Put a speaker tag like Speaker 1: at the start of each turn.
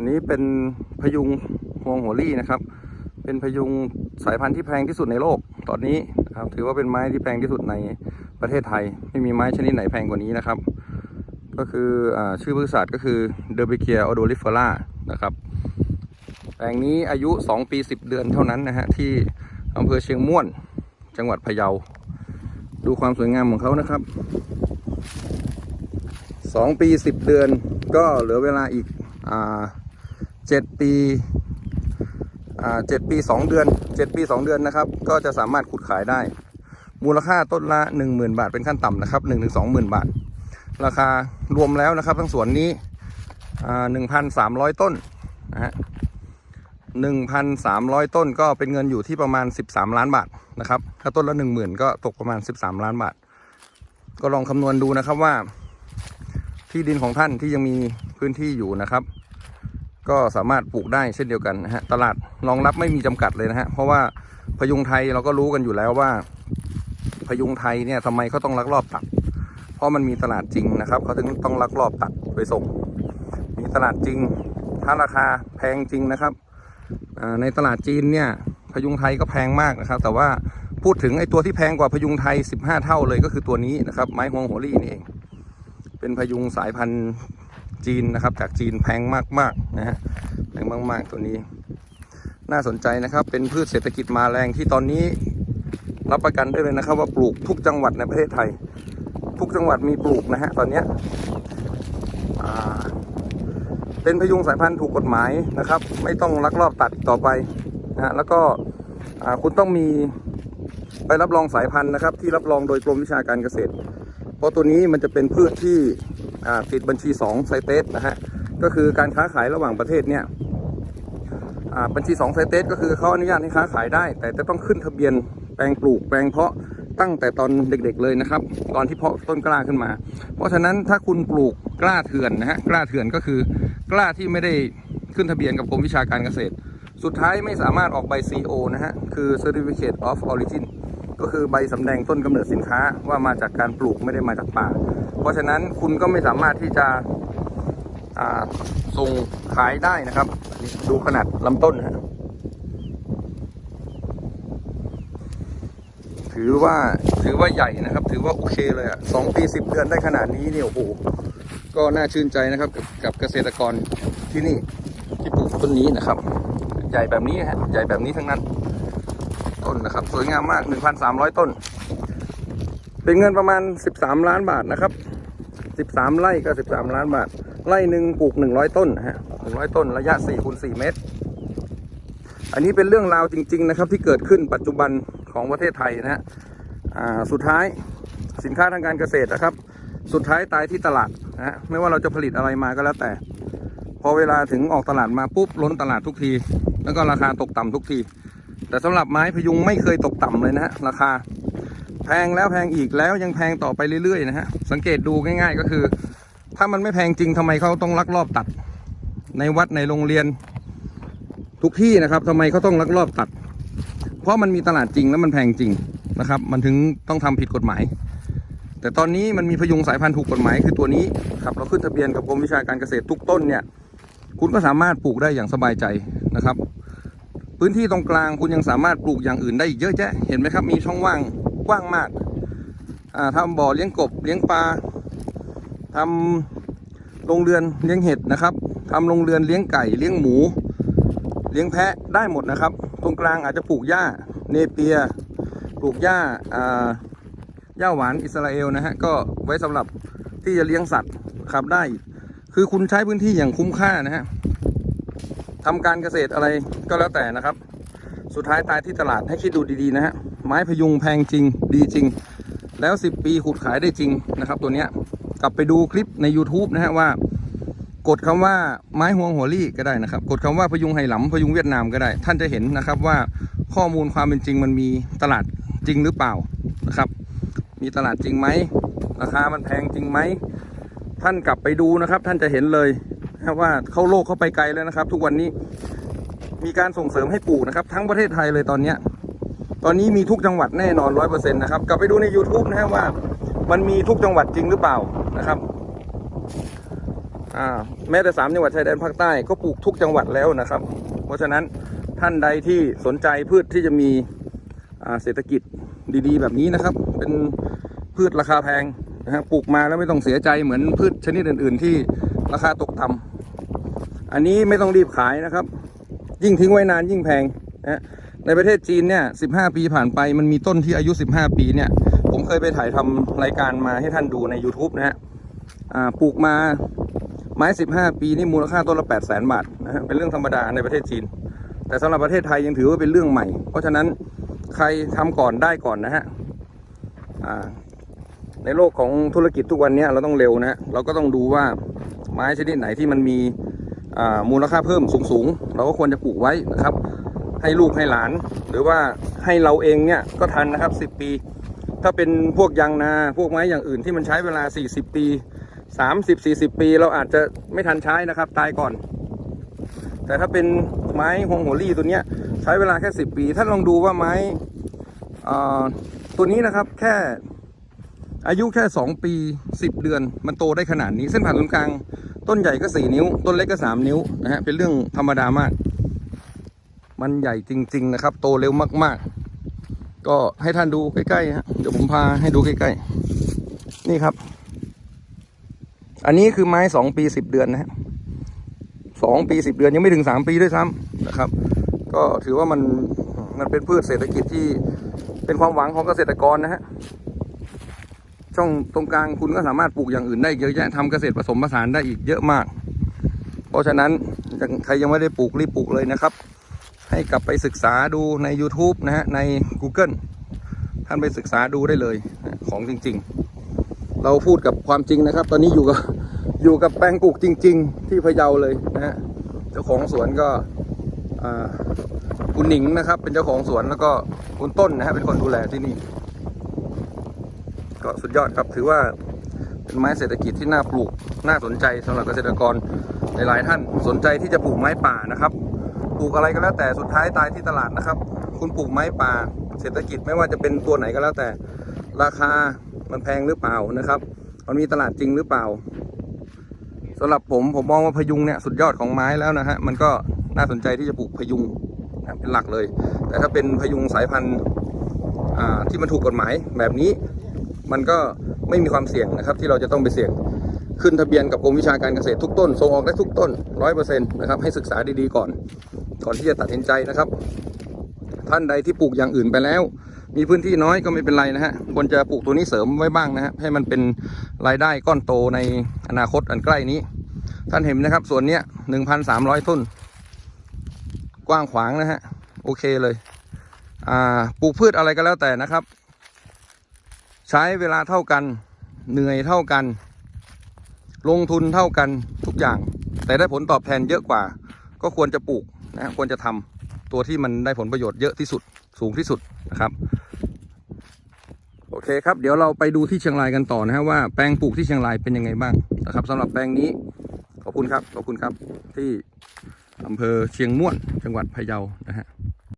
Speaker 1: อันนี้เป็นพยุงฮวงหัวลี่นะครับ เป็นพยุงสายพันธุ์ที่แพงที่สุดในโลกตอนนี้นะครับ ถือว่าเป็นไม้ที่แพงที่สุดในประเทศไทย ไม่มีไม้ชนิดไหนแพงกว่านี้นะครับ ก็คืออชื่อพืชศาสตร์ก็คือเดอร์เบเคียออโดลิเฟล่านะครับแปลงนี้อายุ 2 ปี 10 เดือนเท่านั้นนะฮะที่อำเภอเชียงม่วนจังหวัดพะเยา ดูความสวยงามของเขานะครับ 2 ปี 10 เดือนก็เหลือเวลาอีกอ่า 7ปีอ่าเจ็ดปีสองเดือนเจ็ดปีสองเดือนนะครับ ก็จะสามารถขุดขายได้ มูลค่าต้นละหนึ่งหมื่นบาทเป็นขั้นต่ำนะครับหนึ่งถึงสองหมื่นบาท ราคารวมแล้วนะครับ ทั้งสวนนี้อ่าหนึ่งพันสามร้อยต้นนะฮะหนึ่งพันสามร้อยต้นก็เป็นเงินอยู่ที่ประมาณสิบสามล้านบาทนะครับ ถ้าต้นละหนึ่งหมื่นก็ตกประมาณสิบสามล้านบาท ก็ลองคำนวณดูนะครับว่าที่ดินของท่านที่ยังมีพื้นที่อยู่นะครับ ก็สามารถปลูกได้เช่นเดียวกันนะฮะตลาดรองรับไม่มีจำกัดเลยนะฮะเพราะว่าพยุงไทยเราก็รู้กันอยู่แล้วว่า พยุงไทยเนี่ยทำไมเขาต้องลักลอบตัด เพราะมันมีตลาดจริงนะครับเขาถึงต้องลักลอบตัดไปส่ง มีตลาดจริง ถ้าราคาแพงจริงนะครับในตลาดจีนเนี่ยพยุงไทยก็แพงมากนะครับ แต่ว่าพูดถึงไอ้ตัวที่แพงกว่าพยุงไทย 15 เท่าเลยก็คือตัวนี้นะครับ ไม้ฮวงหัวลี่นี่เอง เป็นพยุงสายพันธุ์ จีนนะครับ จากจีนแพงมากๆนะฮะแพงมากๆตัวนี้ น่าสนใจนะครับ เป็นพืชเศรษฐกิจมาแรงที่ตอนนี้รับประกันได้เลยนะครับ ว่าปลูกทุกจังหวัดในประเทศไทย ทุกจังหวัดมีปลูกนะฮะตอนนี้เป็นพยุงสายพันธุ์ถูกกฎหมายนะครับ ไม่ต้องลักลอบตัดต่อไปนะฮะแล้วก็คุณต้องมีใบรับรองสายพันธุ์นะครับ ที่รับรองโดยกรมวิชาการเกษตร เพราะตัวนี้มันจะเป็นพืชที่ ติดบัญชี2ไซเตสนะฮะก็คือการค้าขายระหว่างประเทศเนี่ยอ่าบัญชี2ไซเตสก็คือเขาอนุญาตให้ค้าขายได้ แต่จะต้องขึ้นทะเบียนแปลงปลูกแปลงเพาะตั้งแต่ตอนเด็กๆเลยนะครับ ตอนที่เพาะต้นกล้าขึ้นมา เพราะฉะนั้นถ้าคุณปลูกกล้าเถื่อนนะฮะกล้าเถื่อนก็คือกล้าที่ไม่ได้ขึ้นทะเบียนกับกรมวิชาการเกษตร สุดท้ายไม่สามารถออกใบ CO นะฮะคือ Certificate of Origin ก็คือใบสำแดงต้นกำเนิดสินค้าว่ามาจากการปลูกไม่ได้มาจากป่า เพราะฉะนั้นคุณก็ไม่สามารถที่จะส่งขายได้นะครับ ดูขนาดลำต้นนะฮะถือว่าถือว่าใหญ่นะครับ ถือว่าโอเคเลยอะสองปีสิบเดือนได้ขนาดนี้เนี่ยโอ้โหก็น่าชื่นใจนะครับกับกับเกษตรกรที่นี่ที่ปลูกต้นนี้นะครับ ใหญ่แบบนี้ฮะใหญ่แบบนี้ทั้งนั้น ต้นนะครับ สวยงามมาก 1,300 ต้น เป็นเงินประมาณ 13 ล้านบาทนะครับ 13 ไร่ก็ 13 ล้านบาท ไร่หนึ่งปลูก 100 ต้นนะฮะ100 ต้น ระยะ4คูณ4เมตร อันนี้เป็นเรื่องราวจริง ๆ นะครับ ที่เกิดขึ้นปัจจุบันของประเทศไทยนะฮะสุดท้ายสินค้าทางการเกษตรนะครับ สุดท้ายตายที่ตลาดนะฮะไม่ว่าเราจะผลิตอะไรมาก็แล้วแต่ พอเวลาถึงออกตลาดมาปุ๊บล้นตลาดทุกที แล้วก็ราคาตกต่ำทุกที แต่สำหรับไม้พยุงไม่เคยตกต่ำเลยนะฮะราคา แพงแล้วแพงอีกแล้วยังแพงต่อไปเรื่อยๆนะฮะสังเกตดูง่าย ๆ ก็คือ ถ้ามันไม่แพงจริงทำไมเขาต้องลักลอบตัด ในวัดในโรงเรียน ทุกที่นะครับทำไมเขาต้องลักลอบตัด เพราะมันมีตลาดจริงแล้วมันแพงจริงนะครับ มันถึงต้องทำผิดกฎหมาย แต่ตอนนี้มันมีพยุงสายพันธุ์ถูกกฎหมายคือตัวนี้ครับเราขึ้นทะเบียนกับกรมวิชาการเกษตรทุกต้นเนี่ย คุณก็สามารถปลูกได้อย่างสบายใจนะครับ พื้นที่ตรงกลางคุณยังสามารถปลูกอย่างอื่นได้อีกเยอะแยะเห็นไหมครับ มีช่องว่างกว้างมากอ่าทำบ่อเลี้ยงกบเลี้ยงปลาทำโรงเรือนเลี้ยงเห็ดนะครับทำโรงเรือนเลี้ยงไก่เลี้ยงหมู เลี้ยงแพะได้หมดนะครับ ตรงกลางอาจจะปลูกหญ้าเนเปียปลูกหญ้าหญ้าหวานอิสราเอลนะฮะก็ไว้สำหรับที่จะเลี้ยงสัตว์ครับได้ คือคุณใช้พื้นที่อย่างคุ้มค่านะฮะ ทำการเกษตรอะไรก็แล้วแต่นะครับ สุดท้ายตายที่ตลาดให้คิดดูดีๆนะฮะไม้พยุงแพงจริงดีจริง แล้ว 10 ปีขุดขายได้จริงนะครับ ตัวเนี้ยกลับไปดูคลิปใน YouTube นะฮะว่า กดคำว่าไม้ห่วงหัวลี่ก็ได้นะครับ กดคำว่าพยุงไหหลำพยุงเวียดนามก็ได้ ท่านจะเห็นนะครับว่าข้อมูลความเป็นจริงมันมีตลาดจริงหรือเปล่านะครับ มีตลาดจริงไหมราคามันแพงจริงไหมท่านกลับไปดูนะครับ ท่านจะเห็นเลย นะว่าเข้าโลกเข้าไปไกลแล้วนะครับ ทุกวันนี้มีการส่งเสริมให้ปลูกนะครับ ทั้งประเทศไทยเลยตอนเนี้ยตอนนี้มีทุกจังหวัดแน่นอนร้อยเปอร์เซ็นต์นะครับกลับไปดูใน YouTube นะฮะว่า มันมีทุกจังหวัดจริงหรือเปล่านะครับอ่าแม้แต่สามจังหวัดชายแดนภาคใต้ก็ปลูกทุกจังหวัดแล้วนะครับ เพราะฉะนั้นท่านใดที่สนใจพืชที่จะมีเศรษฐกิจดีๆ แบบนี้นะครับ เป็นพืชราคาแพงนะฮะปลูกมาแล้วไม่ต้องเสียใจเหมือนพืชชนิดอื่น ๆ ที่ราคาตกต่ำ อันนี้ไม่ต้องรีบขายนะครับ ยิ่งทิ้งไว้นานยิ่งแพงนะในประเทศจีนเนี่ย15ปีผ่านไปมันมีต้นที่อายุ 15 ปีเนี่ย ผมเคยไปถ่ายทำรายการมาให้ท่านดูใน YouTube นะฮะปลูกมาไม้ 15 ปีนี่มูลค่าต้นละ 8 0 0 0 0 0 บาทนะฮะเป็นเรื่องธรรมดาในประเทศจีน แต่สำหรับประเทศไทยยังถือว่าเป็นเรื่องใหม่ เพราะฉะนั้นใครทำก่อนได้ก่อนนะฮะในโลกของธุรกิจทุกวันนี้เราต้องเร็วนะเราก็ต้องดูว่าไม้ชนิดไหนที่มันมี มูลค่าเพิ่มสูงๆ เราก็ควรจะปลูกไว้นะครับ ให้ลูกให้หลาน หรือว่าให้เราเองเนี่ยก็ทันนะครับ 10 ปี ถ้าเป็นพวกยางนาพวกไม้อย่างอื่นที่มันใช้เวลา 40 ปี 30 40 ปี เราอาจจะไม่ทันใช้นะครับ ตายก่อน แต่ถ้าเป็นไม้ฮวงโหรี่ตัวเนี้ยใช้เวลาแค่ 10 ปี ท่านลองดูว่าไม้ตัวนี้นะครับแค่อายุแค่ 2 ปี 10 เดือน มันโตได้ขนาดนี้เส้นผ่านศูนย์กลาง ต้นใหญ่ก็4นิ้ว ต้นเล็กก็3นิ้วนะฮะเป็นเรื่องธรรมดามาก มันใหญ่จริง ๆ นะครับ โตเร็วมาก ๆ ก็ให้ท่านดูใกล้ๆฮะเดี๋ยวผมพาให้ดูใกล้ๆ นี่ครับ อันนี้คือไม้สองปีสิบเดือนนะฮะสองปีสิบเดือนยังไม่ถึงสามปีด้วยซ้ำนะครับ ก็ถือว่ามันมันเป็นพืชเศรษฐกิจที่เป็นความหวังของเกษตรกรนะฮะ ช่องตรงกลางคุณก็สามารถปลูกอย่างอื่นได้เยอะแยะทำเกษตรผสมผสานได้อีกเยอะมาก เพราะฉะนั้นยังใครยังไม่ได้ปลูกรีบปลูกเลยนะครับ ให้กลับไปศึกษาดูใน YouTube นะฮะใน Google ท่านไปศึกษาดูได้เลยของจริง ๆ เราพูดกับความจริงนะครับ ตอนนี้อยู่กับอยู่กับแปลงปลูกจริง ๆ ที่พะเยาเลยนะฮะเจ้าของสวนก็คุณหนิงนะครับ เป็นเจ้าของสวนแล้วก็คุณต้นนะฮะเป็นคนดูแลที่นี่ ก็สุดยอดครับถือว่าเป็นไม้เศรษฐกิจที่น่าปลูกน่าสนใจสำหรับเกษตรกรหลายๆท่านสนใจที่จะปลูกไม้ป่านะครับปลูกอะไรก็แล้วแต่สุดท้ายตายที่ตลาดนะครับ คุณปลูกไม้ป่า เศรษฐกิจไม่ว่าจะเป็นตัวไหนก็แล้วแต่ ราคามันแพงหรือเปล่านะครับมันมีตลาดจริงหรือเปล่าสำหรับผมผมมองว่าพยุงเนี่ยสุดยอดของไม้แล้วนะฮะมันก็น่าสนใจที่จะปลูกพยุงนะเป็นหลักเลย แต่ถ้าเป็นพยุงสายพันธุ์ที่มันถูกกฎหมายแบบนี้ มันก็ไม่มีความเสี่ยงนะครับ ที่เราจะต้องไปเสี่ยงขึ้นทะเบียนกับกรมวิชาการเกษตรทุกต้นส่งออกได้ทุกต้นร้อยเปอร์เซ็นต์นะครับให้ศึกษาดีๆก่อน ก่อนที่จะตัดสินใจนะครับ ท่านใดที่ปลูกอย่างอื่นไปแล้ว มีพื้นที่น้อยก็ไม่เป็นไรนะฮะควรจะปลูกตัวนี้เสริมไว้บ้างนะฮะให้มันเป็นรายได้ก้อนโตในอนาคตอันใกล้นี้ ท่านเห็นนะครับส่วนเนี้ยหนึ่งพันสามร้อยต้น กว้างขวางนะฮะโอเคเลยอ่าปลูกพืชอะไรก็แล้วแต่นะครับ ใช้เวลาเท่ากัน เหนื่อยเท่ากัน ลงทุนเท่ากันทุกอย่าง แต่ได้ผลตอบแทนเยอะกว่า ก็ควรจะปลูกนะควรจะทำตัวที่มันได้ผลประโยชน์เยอะที่สุดสูงที่สุดนะครับโอเคครับเดี๋ยวเราไปดูที่เชียงรายกันต่อนะฮะว่าแปลงปลูกที่เชียงรายเป็นยังไงบ้างนะครับสำหรับแปลงนี้ขอบคุณครับขอบคุณครับที่อำเภอเชียงม่วนจังหวัดพะเยานะฮะ